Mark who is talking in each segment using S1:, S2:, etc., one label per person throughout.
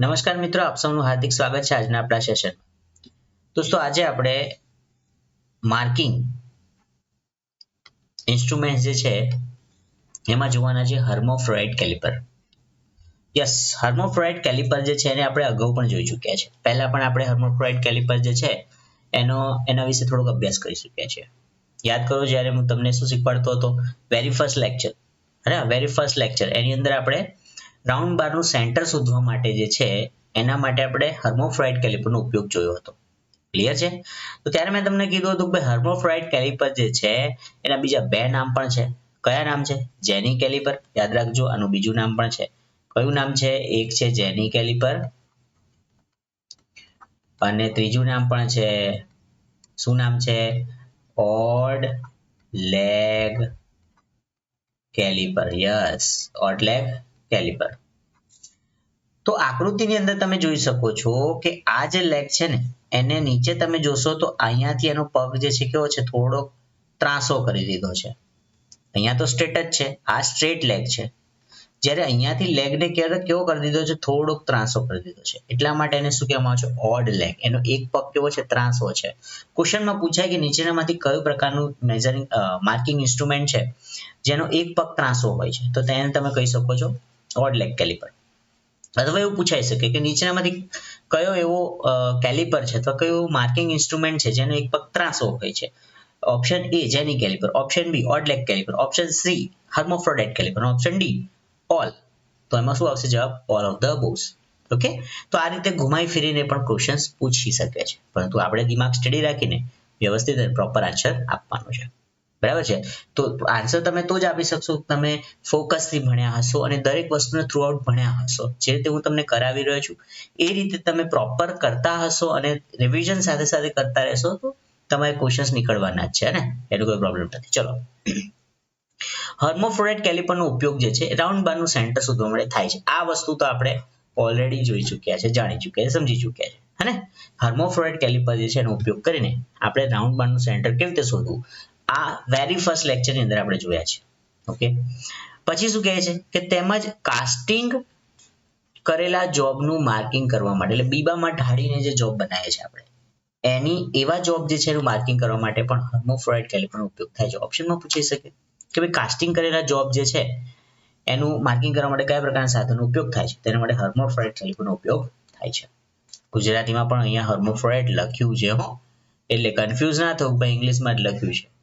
S1: નમસ્કાર મિત્રો, આપ સૌનું હાર્દિક સ્વાગત છે આજના આપણા સેશન દોસ્તો, આજે આપણે માર્કિંગ ઇન્સ્ટ્રુમેન્ટ જે છે, એમાં જોવાના છે hermaphrodite caliper yes hermaphrodite caliper જે છે, એને આપણે અગાઉ પણ જોઈ ચૂક્યા છે. પહેલા પણ આપણે હર્મોફ્રોઇડ કેલિપર જે છે, એનો, એના વિશે થોડોક અભ્યાસ કરી ચૂક્યા છે યાદ કરો, જ્યારે હું તમને શું શીખવાડતો હતો? વેરી ફર્સ્ટ લેક્ચર અરે વેરી ફર્સ્ટ લેક્ચર એની અંદર આપણે રાઉન્ડ બારનું સેન્ટર શોધવા માટે જે છે, એના માટે આપણે હર્મોફ્રાઇડ કેલિપરનો ઉપયોગ જોયો હતો. ક્લિયર છે? તો ત્યારે મેં તમને કીધું હતું કે હર્મોફ્રાઇડ કેલિપર જે છે, એના બીજા બે નામ પણ છે. કયા નામ છે? જેની કેલિપર. યાદ રાખજો, આનું બીજું નામ પણ છે. કયું નામ છે? એક છે જેની કેલિપર. અને ત્રીજું નામ પણ છે, શું નામ છે? Odd leg calliper. Yes, odd leg. Calliper તો આકૃતિની અંદર તમે જોઈ શકો છો કે આ જે લેગ છે ને, એને નીચે તમે જોશો તો અહીંયાથી એનો પગ જે છે કેવો છે, થોડો ત્રાસો કરી દીધો છે. અહીંયા તો સ્ટ્રેટ જ છે, આ સ્ટ્રેટ લેગ છે. જ્યારે અહીંયાથી લેગને કેવો કેવો કરી દીધો છે, થોડોક ત્રાસો કરી દીધો છે. એટલા માટે એને શું કહેવામાં આવે છે ઓડ લેગ એનો એક પગ કેવો છે, ત્રાસો છે. ક્વેશ્ચનમાં પૂછાય કે નીચેનામાંથી કયું પ્રકારનું મેઝરિંગ માર્કિંગ ઇન્સ્ટ્રુમેન્ટ છે, જેનો એક પગ ત્રાસો હોય છે. તો તેને તમે કહી શકો છો ઓડ લેગ કેલિપર અથવા એવું પૂછાઈ શકે કે નીચેનામાંથી કયો એવો કેલિપર છે અથવા કયો માર્કિંગ ઇન્સ્ટ્રુમેન્ટ છે જેનો એક પગ ત્રાસો હોય છે? Option A jenny calliper option B odd leg calliper option C hermaphrodite calliper option D all તો એમાં શું આવશે જવાબ? All of the above okay તો આ રીતે ઘુમાઈ ફેરીને પણ ક્વેશ્ચન્સ પૂછી શકે છે. પરંતુ આપણે દિમાગ સ્ટડી રાખીને વ્યવસ્થિત અને પ્રોપર આન્સર આપવાનો છે. બરાબર છે? તો આન્સર તમે તો જ આપી શકશો. તમે ફોકસથી ભણ્યા હશો અને દરેક વસ્તુને આઉટ ભણ્યા હશો. જે રીતે હું તમને કરાવી રહ્યો છું, એ રીતે તમે પ્રોપર કરતા હશો અને રિવિઝન સાથે સાથે કરતા રહેશો તો તમારે ક્વેશ્ચન્સ નીકળવાના જ છે ને? એનો કોઈ પ્રોબ્લેમ નથી. ચલો. હર્મોફ્રોડાઇટ કેલિપરનો ઉપયોગ જે છે રાઉન્ડ બારનું સેન્ટર શોધવા માટે થાય છે. આ વસ્તુ તો આપણે ઓલરેડી જોઈ ચૂક્યા છે, જાણી ચૂક્યા છે, સમજી ચૂક્યા છે. હે ને? હર્મોફ્રોડાઇટ કેલિપર જે છે, એનો ઉપયોગ કરીને આપણે રાઉન્ડ બારનું સેન્ટર કેવી રીતે શોધવું? આ વેરી ફર્સ્ટ લેક્ચરની અંદર આપણે જોયા છે. ઓકે પછી શું કહે છે? કે તેમજ કાસ્ટિંગ કરેલા જોબનું માર્કિંગ કરવા માટે. એટલે બીબામાં ઢાળીને જે જોબ બનાવે છે આપણે. એની એવા જોબ જે છે એનું માર્કિંગ કરવા માટે પણ હર્મોફ્રોઇડ કેલિપરનો ઉપયોગ થાય છે. ઓપ્શનમાં પૂછી શકે કે ભાઈ કાસ્ટિંગ કરેલા જોબ જે છે, એનું માર્કિંગ કરવા માટે કયા પ્રકારના સાધનનો ઉપયોગ થાય છે? તેના માટે હર્મોફ્રોઇડ કેલિપરનો ઉપયોગ થાય છે? ગુજરાતીમાં પણ અહીંયા હર્મોફ્રોઇડ લખ્યું છે હો. એટલે કન્ફ્યુઝ ના થવું, ભાઈ ઇંગ્લિશમાં જ લખ્યું છે.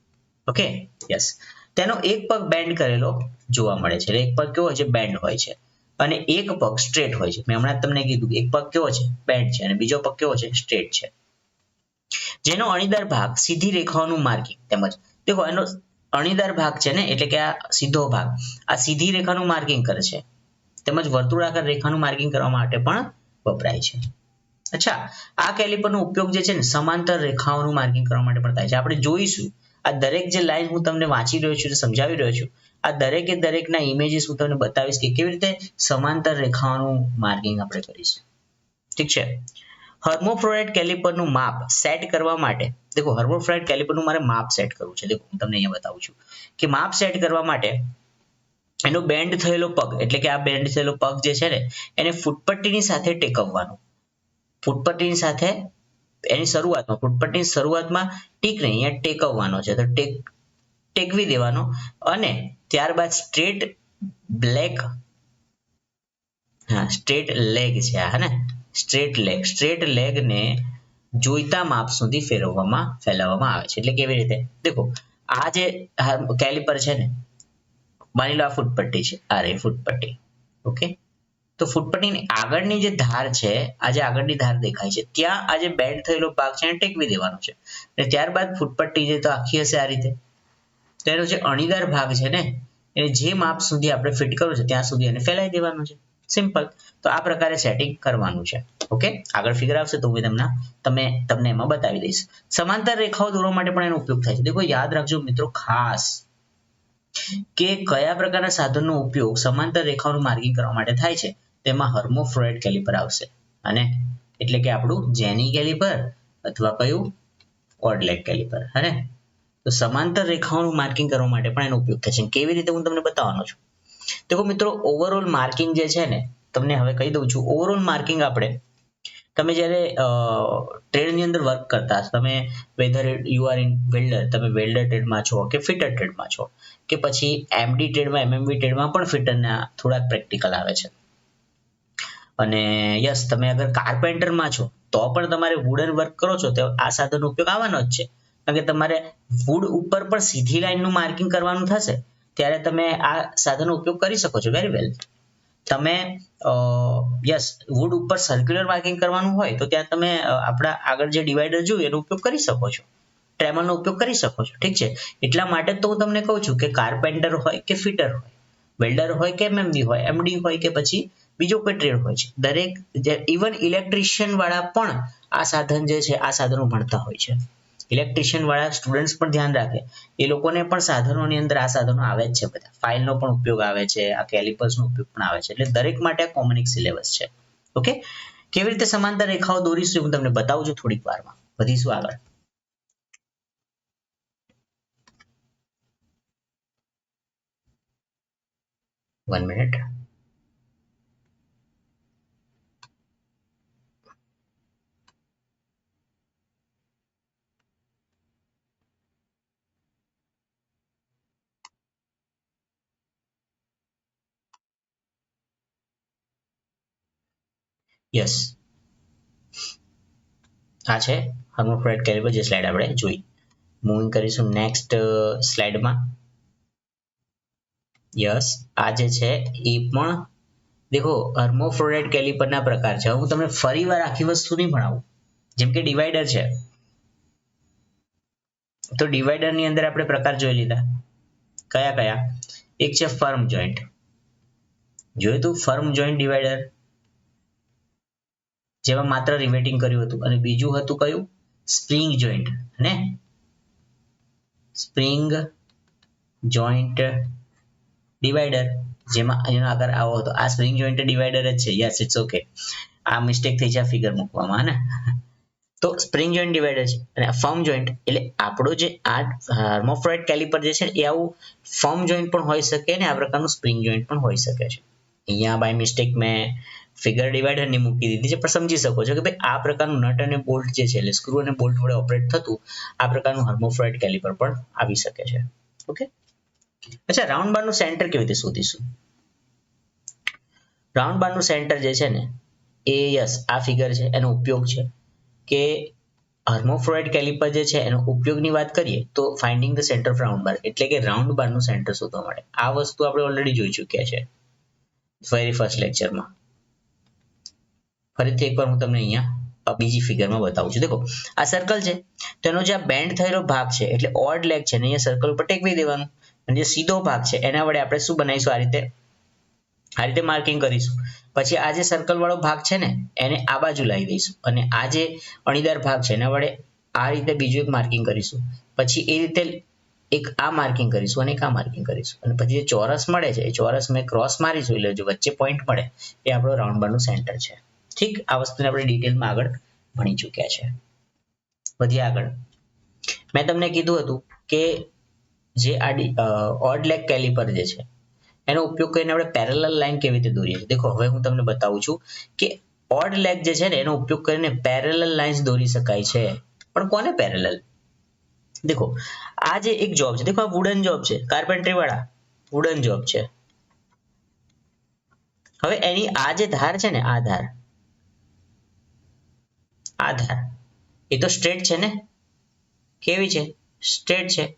S1: ઓકે? યસ તેનો એક પગ બેન્ડ કરેલો જોવા મળે છે. એક પગ કેવો છે? બેન્ડ હોય છે. અને એક પગ સ્ટ્રેટ હોય છે. મેં હમણાં તમને કીધું એક પગ કેવો છે? બેન્ડ છે. અને બીજો પગ કેવો છે? સ્ટ્રેટ છે. જેનો અણીદાર ભાગ સીધી રેખાઓનું માર્કિંગ તેમજ દેખો, એનો અણીદાર ભાગ છે ને, એટલે કે આ સીધો ભાગ, આ સીધી રેખાનું માર્કિંગ કરે છે. તેમજ વર્તુળાકાર રેખાનું માર્કિંગ કરવા માટે પણ વપરાય છે. અચ્છા, આ કેલિપરનો ઉપયોગ જે છે ને, સમાંતર રેખાઓનું માર્કિંગ કરવા માટે પણ થાય છે. આપણે જોઈશું આ દરેક જે લાઈન હું તમને વાંચી રહ્યો છું સમજાવી રહ્યો છું, આ દરેકે દરેકના ઇમેજીસ હું તમને બતાવીશ કે કેવી રીતે સમાંતર રેખાઓનું માર્કિંગ આપણે કરીશું. ઠીક છે? હર્મોફ્રોઇડ કેલિપરનું માપ સેટ કરવા માટે, દેખો હર્મોફ્રોઇડ કેલિપરનું મારે માપ સેટ કરવું છે. દેખો, હું તમને અહીંયા બતાવું છું કે માપ સેટ કરવા માટે એનો બેન્ડ થયેલો પગ, એટલે કે આ બેન્ડ થયેલો પગ જે છે ને, એને ફૂટપટ્ટીની સાથે ટેકવવાનો. ફૂટપટ્ટીની સાથે એની શરૂઆતમાં ફૂટપટ્ટીની શરૂઆતમાં ટીક નહીં અહીંયા ટેકવવાનો છે. તો ટેક, ટેકવી દેવાનો અને ત્યારબાદ સ્ટ્રેટ બ્લેક, હા, સ્ટ્રેટ લેગ છે આ ને? સ્ટ્રેટ લેગ, સ્ટ્રેટ લેગને જોઈતા માપ સુધી ફેરવવામાં, ફેલાવવામાં આવે છે. એટલે કેવી રીતે? દેખો, આ જે કેલિપર છે ને, માની લો આ ફૂટપટ્ટી છે, આ રે ફૂટપટ્ટી, ઓકે? તો ફૂટપટ્ટીની આગળની જે ધાર છે, આ જે આગળની ધાર દેખાય છે, ત્યાં આ જે બેન્ડ થયેલો ભાગ છે, એને ટેકવી દેવાનો છે. અને ત્યારબાદ ફૂટપટ્ટી જે તો આખી હશે આ રીતે. તેનો જે અણીદાર ભાગ છે ને એને જે માપ સુધી આપણે ફિટ કરવું છે, ત્યાં સુધી એને ફેલાઈ દેવાનું છે. સિમ્પલ તો આ પ્રકારે સેટિંગ કરવાનું છે. ઓકે આગળ ફિગર આવશે તો હું તમને, તમે, તમને એમાં બતાવી દઈશ. સમાંતર રેખાઓ દોરવા માટે પણ એનો ઉપયોગ થાય છે. દેખો, યાદ રાખજો મિત્રો, ખાસ, કે કયા પ્રકારના સાધનનો ઉપયોગ સમાંતર રેખાઓનું માર્કિંગ કરવા માટે થાય છે? તેમાં હર્મોફ્રોઇડ કેલિપર આવશે. અને એટલે કે આપણું જેની કેલિપર અથવા કયું? Odd leg caliper. હે તો સમાંતર રેખાઓનું માર્કિંગ કરવા માટે પણ એનો ઉપયોગ થાય છે કેવી રીતે હું તમને બતાવવાનો છું? દેખો મિત્રો ઓવરઓલ માર્કિંગ જે છે ને, તમને હવે કહી દઉં છું. ઓવરઓલ માર્કિંગ આપણે, તમે જ્યારે ટ્રેડની અંદર વર્ક કરતા, તમે whether you are in welder તમે વેલ્ડર ટ્રેડમાં છો કે ફિટર ટ્રેડમાં છો, કે પછી એમડી ટ્રેડમાં એમએમવી ટ્રેડમાં પણ ફિટરના થોડાક પ્રેક્ટિકલ આવે છે. અને યસ, તમે અગર કાર્પેન્ટરમાં છો, તો પણ તમારે વુડન વર્ક કરો છો, તો આ સાધનનો ઉપયોગ આવવાનો જ છે. કારણ કે તમારે વુડ ઉપર પણ સીધી લાઈનનું માર્કિંગ કરવાનું થશે, ત્યારે તમે આ સાધનનો ઉપયોગ કરી શકો છો. વેરી વેલ તમે યસ વુડ ઉપર સર્ક્યુલર માર્કિંગ કરવાનું હોય, તો ત્યાં તમે આપણા આગળ જે ડિવાઈડર જોયું, એનો ઉપયોગ કરી શકો છો. ટ્રેમલનો ઉપયોગ કરી શકો છો. ઠીક છે? એટલા માટે તો હું તમને કહું છું કે કાર્પેન્ટર હોય કે ફિટર હોય વેલ્ડર હોય કે એમએમબી હોય એમડી હોય કે પછી બીજો કોઈ ટ્રેડ હોય છે. દરેક ઇવન ઇલેક્ટ્રિશિયન વાળા પણ આ સાધન જે છે, આ સાધનો ભણતા હોય છે. ઇલેક્ટ્રિશિયન વાળા સ્ટુડન્ટ્સ પણ ધ્યાન રાખે. એ લોકોને પણ સાધનોની અંદર આ સાધનો આવે જ છે બધા. ફાઇલનો પણ ઉપયોગ આવે છે, આ કેલિપર્સનો ઉપયોગ પણ આવે છે. એટલે દરેક માટે આ કોમન સિલેબસ છે. ઓકે કેવી રીતે સમાંતર રેખાઓ દોરીશું હું તમને બતાવું છું થોડીક વારમાં. વધીશું આગળ. વન મિનિટ યસ આ છે. હર્મોફ્રાઇડ કેલિબર જે સ્લાઇડ આપણે જોઈ. મૂવિંગ કરીશું નેક્સ્ટ સ્લાઇડમાં યસ આ જે છે, એ પણ, દેખો હર્મોફ્રોડાઇટ કેલિપરના પ્રકાર છે. હું તમને ફરીવાર આખી વસ્તુ નહીં ભણાવું. જેમ કે ડિવાઈડર છે. તો ડિવાઈડરની અંદર આપણે પ્રકાર જોઈ લીધા. કયા કયા? એક છે ફર્મ જોઈન્ટ જોયું તું? ફર્મ જોઈન્ટ ડિવાઈડર જેમાં માત્ર રિવેટિંગ કર્યું હતું. અને બીજું હતું કયું? સ્પ્રિંગ જોઈન્ટ ને સ્પ્રિંગ જોઈન્ટ ડિવાઈડર જેમાં એનો આગળ આવો હતો. આ સ્પ્રિંગ જોઈન્ટ ડિવાઈડર જ છે. યસ ઇટ્સ ઓકે આ મિસ્ટેક થઈ છે ફિગર મૂકવામાં ને? તો સ્પ્રિંગ જોઈન્ટ ડિવાઈડર છે. અને ફર્મ જોઈન્ટ એટલે આપણો જે આ હાર્મોફ્રોઇડ કેલિપર જે છે એ આવું ફર્મ જોઈન્ટ પણ હોઈ શકે ને, આ પ્રકારનું સ્પ્રિંગ જોઈન્ટ પણ હોઈ શકે છે. અહીંયા બાય મિસ્ટેક મેં ફિગર ડિવાઈડરની મૂકી દીધી છે. પણ સમજી શકો છો કે ભાઈ આ પ્રકારનું નટ અને બોલ્ટ જે છે, એટલે સ્ક્રૂ અને બોલ્ટ વડે ઓપરેટ થતું, આ પ્રકારનું હાર્મોફ્રોઇડ કેલિપર પણ આવી શકે છે. ઓકે અચ્છા રાઉન્ડ બારનું સેન્ટર કેવી રીતે શોધીશું? રાઉન્ડ બારનું સેન્ટર જે છે ને, એ યસ, આ ફિગર છે, એનો ઉપયોગ છે. કે હાર્મોફ્રોઇડ કેલિપર જે છે, એનો ઉપયોગની વાત કરીએ, તો finding the centre of round bar એટલે કે રાઉન્ડ બારનું સેન્ટર શોધવા માટે. આ વસ્તુ આપણે ઓલરેડી જોઈ ચૂક્યા છે. વેરી ફર્સ્ટ લેક્ચરમાં ફરીથી એકવાર હું તમને અહીંયા બીજી ફિગરમાં બતાવું છું. દેખો, આ સર્કલ છે તેનો જે આ બેન્ડ થયેલો ભાગ છે, એટલે ઓડ લેગ છે ને અહીંયા સર્કલ ઉપર ટેકવી દેવાનું. અને જે સીધો ભાગ છે, એના વડે આપણે શું બનાવીશું? આ રીતે આ રીતે માર્કિંગ કરીશું. પછી આ જે સર્કલ વાળો ભાગ છે ને, એને આ બાજુ લાવી દઈશું. અને આ જે અણીદાર ભાગ છે, એના વડે આ રીતે બીજું એક માર્કિંગ કરીશું. પછી એ રીતે એક આ માર્કિંગ કરીશું અને એક આ માર્કિંગ કરીશું. અને પછી જે ચોરસ મળે છે, એ ચોરસ મેં ક્રોસ મારીશું, એટલે જો વચ્ચે પોઈન્ટ મળે, એ આપણો રાઉન્ડ બારનું સેન્ટર છે. ઠીક, આ વસ્તુને આપણે ડિટેલમાં આગળ ભણી ચૂક્યા છે. વધીએ આગળ. મેં તમને કીધું હતું કે જે આ ઓડ લેગ કેલિપર જે છે, એનો ઉપયોગ કરીને આપણે પેરેલલ લાઈન કેવી રીતે દોરીએ છીએ? દેખો, હવે હું તમને બતાવું છું કે ઓડ લેગ જે છે ને, એનો ઉપયોગ કરીને પેરેલલ લાઇન્સ દોરી શકાય છે. પણ કોને પેરેલલ દેખો, આ જે એક જોબ છે, દેખો, આ વુડન જોબ છે કાર્પેન્ટરી વાળા વુડન જોબ છે. હવે એની આ જે ધાર છે ને, આ ધાર આ ધાર એ તો સ્ટ્રેટ છે ને? કેવી છે? સ્ટ્રેટ છે.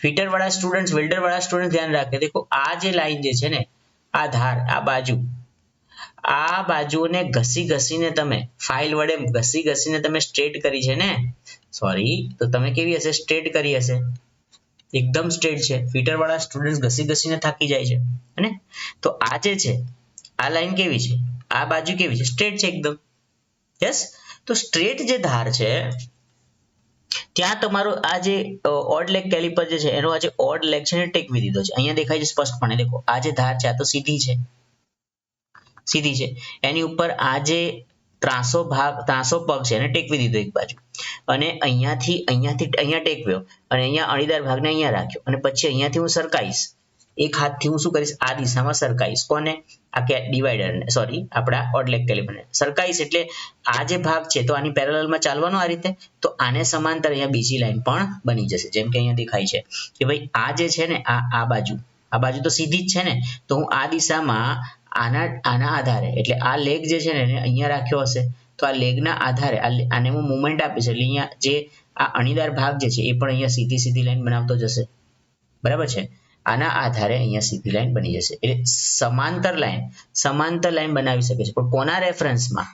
S1: ફિટર વાળા સ્ટુડન્ટ વેલ્ડર વાળા સ્ટુડન્ટ ધ્યાન રાખે. દેખો, આ જે લાઈન જે છે ને આ ધાર આ બાજુ. આ બાજુને ઘસી ઘસીને તમે, ફાઇલ વડે ઘસી ઘસીને તમે સ્ટ્રેટ કરી છે ને? સોરી, તો તમે કેવી હશે? સ્ટ્રેટ કરી હશે. એકદમ સ્ટ્રેટ છે. ફિટર વાળા સ્ટુડન્ટ ઘસી ઘસીને થાકી જાય છે. અને તો આ જે છે, આ લાઈન કેવી છે? આ બાજુ કેવી છે? સ્ટ્રેટ છે એકદમ. યસ? તો સ્ટ્રેટ જે ધાર છે, ત્યાં તમારો આ જે ઓડ લેગ કેલિપર જે છે, એનો આ જે ઓડ લેગ છે ને ટેકવી દીધો છે. અહીંયા દેખાય છે સ્પષ્ટપણે. દેખો, આ જે ધાર છે, આ તો સીધી છે. સીધી છે. એની ઉપર આ જે ત્રાસો ભાગ, ત્રાસો પગ છે, એને ટેકવી દીધો એક બાજુ. અને અહીંયાથી અહીંયાથી, અહીંયા ટેકવ્યો અને અહીંયા અણીદાર ભાગને અહીંયા રાખ્યો. અને પછી અહીંયાથી હું સરકાઈશ એક હાથથી હું શું કરીશ? આ દિશામાં સરકાઈશ કોને? આ કે ડિવાઈડરને. સોરી આપણા ઓડલેક કેલિપરને સરકાઈશ એટલે આ જે ભાગ છે, તો આની પેરેલલમાં ચાલવાનો આ રીતે, તો આને સમાંતર અહીંયા બીજી લાઈન પણ બની જશે. જેમ કે અહીંયા દેખાય છે કે ભાઈ આ જે છે ને, આ આ બાજુ આ બાજુ તો સીધી જ છે ને, તો હું આ દિશામાં આના આના આધારે, એટલે આ લેગ જે છે ને, એને અહીંયા રાખ્યો હશે, તો આ લેગના આધારે આને હું મુવમેન્ટ આપીશ, એટલે અહીંયા જે આ અણીદાર ભાગ જે છે, એ પણ અહીંયા સીધી સીધી લાઈન બનાવતો જશે. બરાબર છે? આના આધારે અહીંયા સીધી લાઈન બની જશે. એટલે સમાંતર લાઈન સમાંતર લાઈન બનાવી શકે છે. પણ કોના રેફરન્સમાં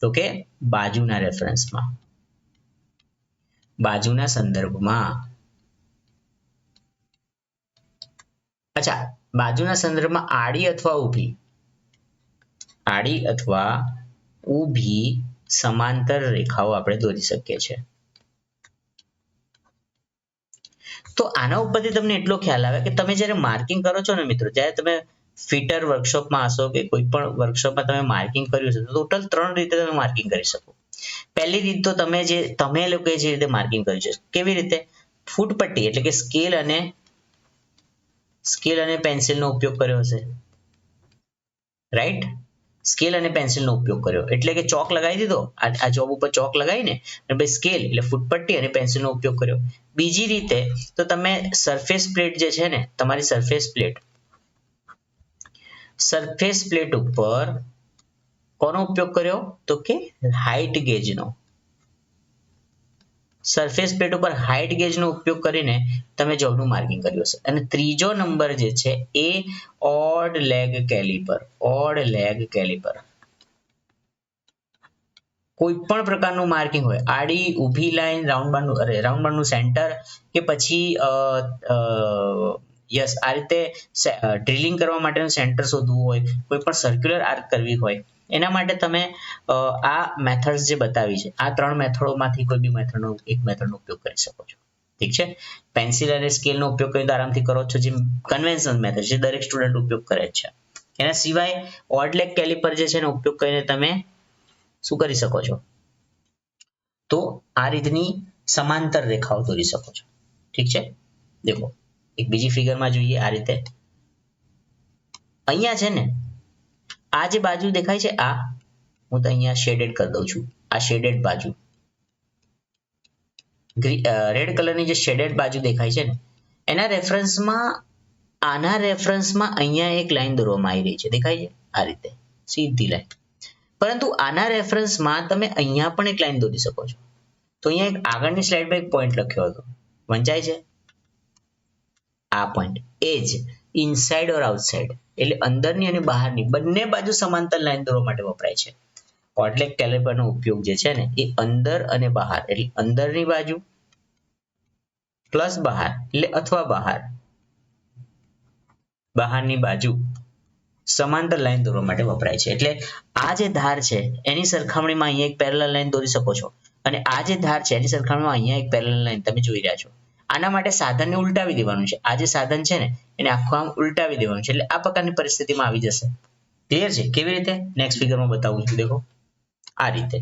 S1: તો કે બાજુના રેફરન્સમાં બાજુના સંદર્ભમાં અચ્છા, બાજુના સંદર્ભમાં આડી અથવા ઊભી? આડી અથવા ઊભી સમાંતર રેખાઓ આપણે દોરી શકીએ છીએ. તો આના ઉપરથી તમને એટલો ખ્યાલ આવે કે તમે જ્યારે માર્કિંગ કરો છો ને મિત્રો, જ્યારે તમે ફિટર વર્કશોપમાં હશો કે કોઈ પણ વર્કશોપમાં તમે માર્કિંગ કર્યું છે, તો ટોટલ ત્રણ રીતે તમે માર્કિંગ કરી શકો. પહેલી રીત તો તમે જે, તમે લોકોએ જે રીતે માર્કિંગ કર્યું છે, કેવી રીતે? ફૂટપટ્ટી એટલે કે સ્કેલ અને સ્કેલ અને પેન્સિલનો ઉપયોગ કર્યો હશે. રાઈટ સ્કેલ અને પેન્સિલનો ઉપયોગ કર્યો. એટલે કે ચોક લગાવી દીધો. આ જોબ ઉપર ચોક લગાવીને અને સ્કેલ એટલે ફૂટપટ્ટી અને પેન્સિલનો ઉપયોગ કર્યો. બીજી રીતે તો તમે સરફેસ પ્લેટ જે છે ને, તમારી સરફેસ પ્લેટ. સરફેસ પ્લેટ ઉપર કોનો ઉપયોગ કર્યો? તો કે હાઈટ ગેજનો. સરફેસ પ્લેટ ઉપર હાઈટ ગેજનો ઉપયોગ કરીને તમે જોબનું માર્કિંગ કર્યું હશે અને ત્રીજો નંબર જે છે એ odd leg calliper odd leg calliper કોઈ પણ પ્રકારનું માર્કિંગ હોય, આડી, ઊભી લાઈન રાઉન્ડ બારનું અરે રાઉન્ડ બારનું સેન્ટર કે પછી યસ, આ રીતે ડ્રિલિંગ કરવા માટેનું સેન્ટર શોધવું હોય, કોઈ પણ સર્ક્યુલર આર્ક કરવી હોય એના માટે તમે આ મેથડ્સ જે બતાવી છે, આ ત્રણ મેથડોમાંથી કોઈ બી મેથડનો એક મેથડનો ઉપયોગ કરી શકો છો. ઠીક છે? પેન્સિલ અને સ્કેલનો ઉપયોગ કરીને આરામથી કરો છો, જે કન્વેન્શનલ મેથડ છે દરેક સ્ટુડન્ટ ઉપયોગ કરે છે. એના સિવાય ઓડલેક કેલિપર જે છે, એનો ઉપયોગ કરીને તમે શું કરી શકો છો? તો આ રીતની સમાંતર રેખાઓ દોરી શકો છો. ઠીક છે? દેખો, એક બીજી ફિગરમાં જોઈએ આ રીતે. અહીંયા છે ને આ જે બાજુ દેખાય છે, આ, હું તો અહીંયા શેડેડ કરી દઉં છું. આ શેડેડ બાજુ. રેડ કલરની જે શેડેડ બાજુ દેખાય છે ને, એના રેફરન્સમાં આના રેફરન્સમાં અહીંયા એક લાઈન દોરવામાં આવી રહી છે. દેખાય છે? આ રીતે. સીધી લાઈન પરંતુ આના રેફરન્સમાં તમે અહીંયા પણ એક લાઈન દોરી શકો છો. તો અહીંયા એક આગળની સ્લાઇડમાં એક પોઈન્ટ લખ્યો હતો. વંચાય છે? આ પોઈન્ટ એ જ. ઇનસાઇડ ઓર આઉટસાઇડ એટલે અંદરની અને બહારની. બંને બાજુ સમાંતર લાઈન દોરવા માટે વપરાય છે. કોડલેક કેલિપરનો ઉપયોગ જે છે ને, એ અંદર અને બહાર. એટલે અંદરની બાજુ પ્લસ બહાર. એટલે અથવા બહાર. બહારની બાજુ સમાંતર લાઈન દોરવા માટે વપરાય છે. એટલે આ જે ધાર છે, એની સરખામણીમાં અહીંયા એક પેરેલલ લાઈન દોરી શકો છો. અને આ જે ધાર છે, એની સરખામણીમાં અહીંયા એક પેરેલલ લાઈન તમે જોઈ રહ્યા છો. આના માટે સાધનને ઉલટાવી દેવાનું છે. આ જે સાધન છે ને, એને આખું આમ ઉલટાવી દેવાનું છે. એટલે આ પ્રકારની પરિસ્થિતિમાં આવી જશે. ક્લિયર છે? કેવી રીતે? નેક્સ્ટ ફિગરમાં બતાવું છું. દેખો. આ રીતે.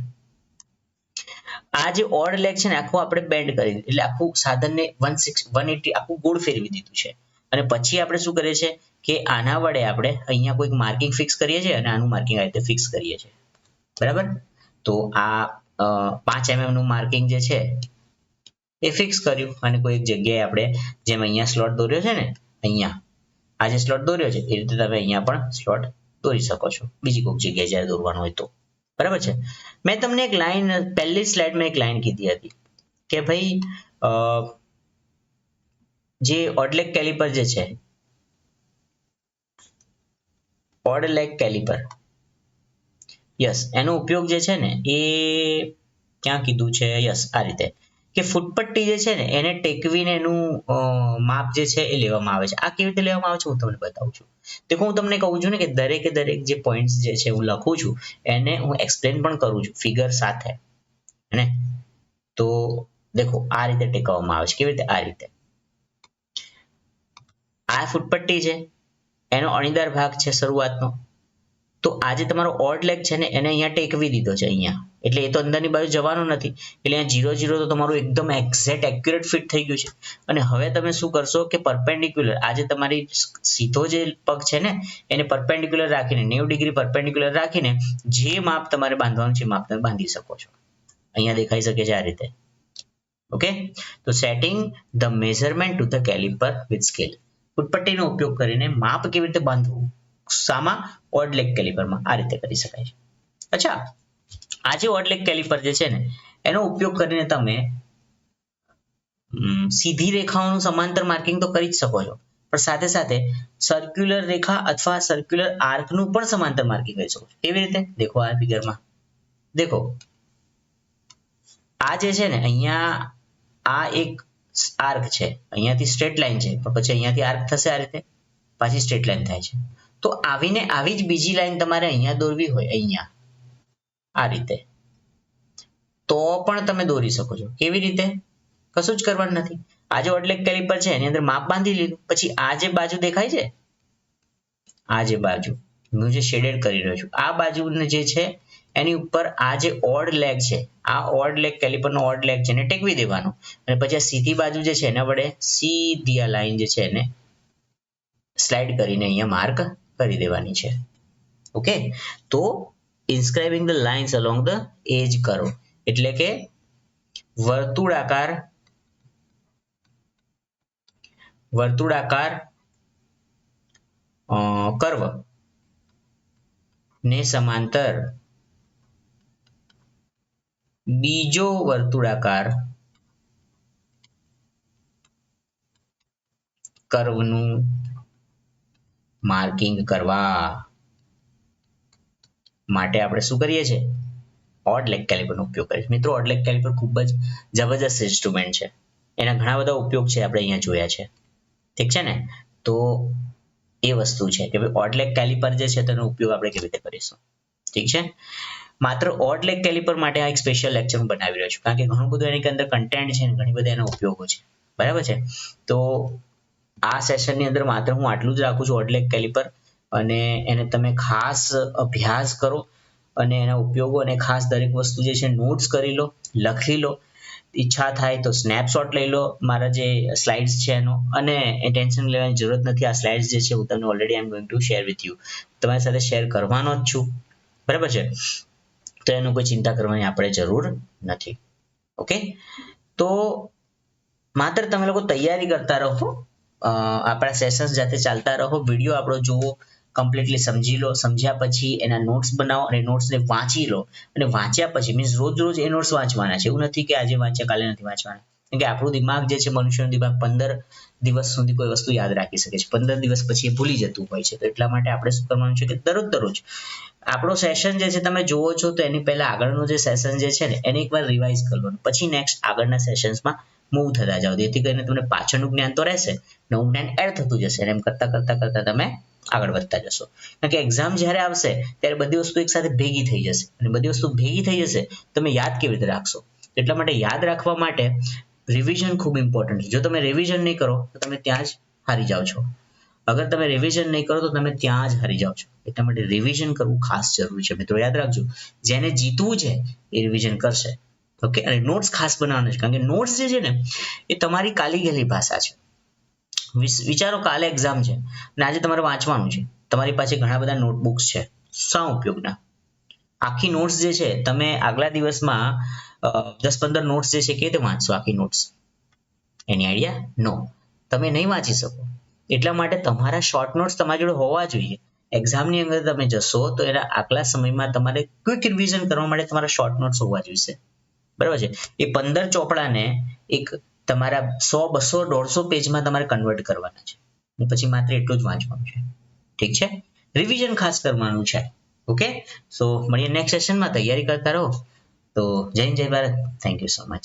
S1: આ જે ઓડ લેગ છે ને, આખું આપણે બેન્ડ કરી એટલે આખું સાધનને વન સિક્સ વન એટી આખું ગોળ ફેરવી દીધું છે. અને પછી આપણે શું કરીએ છીએ? કે આના વડે આપણે અહીંયા કોઈક માર્કિંગ ફિક્સ કરીએ છીએ અને આનું માર્કિંગ આ રીતે ફિક્સ કરીએ છીએ. બરાબર? તો આ પાંચ એમએમનું માર્કિંગ જે છે એ ફિક્સ કર્યું. અને કોઈ એક જગ્યાએ આપણે જેમ અહીંયા સ્લોટ દોર્યો છે ને, અહીંયા. આ જે સ્લોટ દોર્યો છે, એ રીતે તમે અહીંયા પણ સ્લોટ દોરી શકો છો. બીજી કોઈક જગ્યાએ જ્યારે દોરવાનું હોય તો. બરાબર છે? મેં તમને એક લાઈન પહેલી સ્લાઇડમાં એક લાઈન કીધી હતી કે ભાઈ જે ઓડલેક કેલિપર જે છે ઓડલેક કેલિપર યસ એનો ઉપયોગ જે છે ને, એ ક્યાં કીધું છે? યસ આ રીતે. કે ફૂટપટ્ટી જે છે ને, એને ટેકવીને એનું માપ જે છે એ લેવામાં આવે છે. આ કેવી રીતે લેવામાં આવે છે, હું તમને બતાવું છું. દેખો, હું તમને કહું છું ને કે દરેકે દરેક જે પોઈન્ટ્સ જે છે હું લખું છું, એને હું એક્સપ્લેન પણ કરું છું ફિગર સાથે. ને? તો દેખો, આ રીતે ટેકવવામાં આવે છે. કેવી રીતે? આ રીતે. આ ફૂટપટ્ટી છે, એનો અણીદાર ભાગ છે શરૂઆતનો. તો આજે તમારો ઓડ લેગ છે ને એને અહીંયા ટેકવી દીધો છે અહીંયા. એટલે એ તો અંદરની બાજુ જવાનું નથી. એટલે અહીંયા જીરો જીરો તો તમારું એકદમ એક્ઝેક્ટ એક્યુરેટ ફિટ થઈ ગયું છે. અને હવે તમે શું કરશો કે પરપેન્ડિક્યુલર આજે તમારી સીધો જે પગ છે ને, એને પરપેન્ડિક્યુલર રાખીને, નેવું ડિગ્રી પરપેન્ડિક્યુલર રાખીને, જે માપ તમારે બાંધવાનું છે માપ તમે બાંધી શકો છો. અહીંયા દેખાઈ શકે છે આ રીતે. ઓકે? તો setting the measurement to the calliper with scale ફૂટપટ્ટીનો ઉપયોગ કરીને માપ કેવી રીતે બાંધવું? સામા ઓડ લેગ કેલિપરમાં આ રીતે કરી શકાય છે. અચ્છા, આ જે ઓડ લેગ કેલિપર જે છે ને, એનો ઉપયોગ કરીને તમે સીધી રેખાઓનું સમાંતર માર્કિંગ તો કરી જ શકો છો. પણ સાથે સાથે સર્ક્યુલર રેખા અથવા સર્ક્યુલર આર્કનું પણ સમાંતર માર્કિંગ કરી શકો કેવી રીતે? દેખો આ ફિગરમાં દેખો. આ જે છે ને, અહીંયા આ એક આર્ક છે. અહીંયાથી સ્ટ્રેટ લાઈન છે. પણ પછી અહીંયાથી આર્ક થશે આ રીતે. પાછી સ્ટ્રેટ લાઈન થાય છે. તો આવીને આવી જ બીજી લાઈન તમારે અહીંયા દોરવી હોય, અહીંયા. આ રીતે. તો પણ તમે દોરી શકો છો. કેવી રીતે? કશું જ કરવાનું નથી. આ જો એટલે કેલિપર છે, એની અંદર માપ બાંધી લીધું. પછી આ જે બાજુ દેખાય છે, આ જે બાજુ, હું જે શેડેડ કરી રહ્યો છું, આ બાજુને જે છે, એની ઉપર આ જે ઓડ લેગ છે, આ ઓડ લેગ કેલિપરનો ઓડ લેગ છે, એને ટેકવી દેવાનો. અને પછી આ સીધી બાજુ જે છે, એના વડે સીધી આ લાઈન જે છે, એને સ્લાઇડ કરીને અહીંયા માર્ક કરી દેવાની છે. ઓકે તો inscribing the lines along the edge કરો. એટલે કે વર્તુળાકાર વર્તુળાકાર કર્વ ને સમાંતર બીજો વર્તુળાકાર કર્વનું માર્કિંગ કરવા માટે આપણે શું કરીએ છીએ? ઓડલેક કેલિપરનો ઉપયોગ કરીએ છીએ. મિત્રો ઓડલેક કેલિપર ખૂબ જ જબરજસ્ત ઇન્સ્ટ્રુમેન્ટ છે. એના ઘણા બધા ઉપયોગ છે આપણે અહીંયા જોયા છે. ઠીક છે ને? તો એ વસ્તુ છે કે ભાઈ ઓડલેક કેલિપર જે છે તેનો ઉપયોગ આપણે કેવી રીતે કરીશું? ઠીક છે? માત્ર ઓડ લેગ કેલિપર માટે આ એક સ્પેશિયલ લેક્ચર હું બનાવી રહ્યો છું. કારણ કે ઘણું બધું એની અંદર કન્ટેન્ટ છે ઘણી બધા એના ઉપયોગો છે. બરાબર છે? તો આ સેશનની અંદર માત્ર હું આટલું જ રાખું છું ઓડલેક કેલિપર અને એને તમે ખાસ અભ્યાસ કરો અને એના ઉપયોગો અને ખાસ દરેક વસ્તુ જે છે નોટ્સ કરી લો, લખી લો. ઈચ્છા થાય તો સ્નેપશોટ લઈ લો મારા જે સ્લાઇડ્સ છે એનો અને ટેન્શન લેવાની જરૂરત નથી. આ સ્લાઇડ્સ જે છે હું તમને already I am going to share with you તમારી સાથે શેર કરવાનો જ છું. બરાબર છે? તો એનું કોઈ ચિંતા કરવાની આપણે જરૂર નથી. ઓકે તો માત્ર તમે લોકો તૈયારી કરતા રહો. આપણા સેશન્સ જાતે ચાલતા રહો વીડિયો આપણો જુઓ કમ્પ્લીટલી સમજી લો, સમજ્યા પછી એના નોટ્સ બનાવો અને નોટ્સને વાંચી લો. અને વાંચ્યા પછી મીન્સ રોજ રોજ એ નોટ્સ વાંચવાના છે. એવું નથી કે આજે વાંચ્યા, કાલે નથી વાંચવાના. કેમ કે આપણું દિમાગ જે છે, મનુષ્યનું દિમાગ પંદર દિવસ સુધી કોઈ વસ્તુ યાદ રાખી શકે છે. પંદર દિવસ પછી એ ભૂલી જતું હોય છે. તો એટલા માટે આપણે શું કરવાનું છે કે દરરોજ દરરોજ આપણો સેશન જે છે, તમે જુઓ છો તો એની પહેલા આગળનું જે સેશન જે છે ને, એને એકવાર રિવાઇઝ કરવાનું. પછી નેક્સ્ટ આગળના સેશન્સમાં મૂવ થતા જાઓ. જેથી કરીને તમને પાછળનું જ્ઞાન તો રહેશે, નવું જ્ઞાન એડ થતું જશે એમ કરતા કરતા કરતા તમે આગળ વધતા જશો. કારણ કે એક્ઝામ જ્યારે આવશે, ત્યારે બધી વસ્તુ એકસાથે ભેગી થઈ જશે. અને બધી વસ્તુ ભેગી થઈ જશે, તમે યાદ કેવી રીતે રાખશો? એટલા માટે યાદ રાખવા માટે રિવિઝન ખૂબ ઇમ્પોર્ટન્ટ છે. જો તમે રિવિઝન નહીં કરો, તો તમે ત્યાં જ હારી જાઓ છો. અગર તમે રિવિઝન નહીં કરો, તો તમે ત્યાં જ હારી જાઓ છો. એટલા માટે રિવિઝન કરવું ખાસ જરૂરી છે. મિત્રો, યાદ રાખજો, જેને જીતવું છે, એ રિવિઝન કરશે. ઓકે અને નોટ્સ ખાસ બનાવવાના છે. કારણ કે નોટ્સ જે છે ને, એ તમારી કાલી ગયેલી ભાષા છે. વિચારો કાલે એક્ઝામ છે. અને આજે તમારે વાંચવાનું છે. તમારી પાસે ઘણા બધા નોટબુક્સ છે. શા ઉપયોગના? આખી નોટ્સ જે છે, તમે આગલા દિવસમાં દસ પંદર નોટ્સ જે છે કે રીતે વાંચશો આખી નોટ્સ એની આઈડિયા નો તમે નહીં વાંચી શકો. એટલા માટે તમારા શોર્ટ નોટ્સ તમારી જોડે હોવા જોઈએ. એક્ઝામની અંદર તમે જશો તો એના આગલા સમયમાં તમારે ક્વિક રિવિઝન કરવા માટે તમારા શોર્ટ નોટ્સ હોવા જોઈશે. બરાબર છે? એ પંદર ચોપડાને એક તમારા સો, બસો, દોઢસો પેજમાં તમારે કન્વર્ટ કરવાના છે. અને પછી માત્ર એટલું જ વાંચવાનું છે. ઠીક છે? રિવિઝન ખાસ કરવાનું છે. ઓકે? સો મળીએ નેક્સ્ટ સેશનમાં તૈયારી કરતા રહો. તો જય જય Bharat. Thank you so much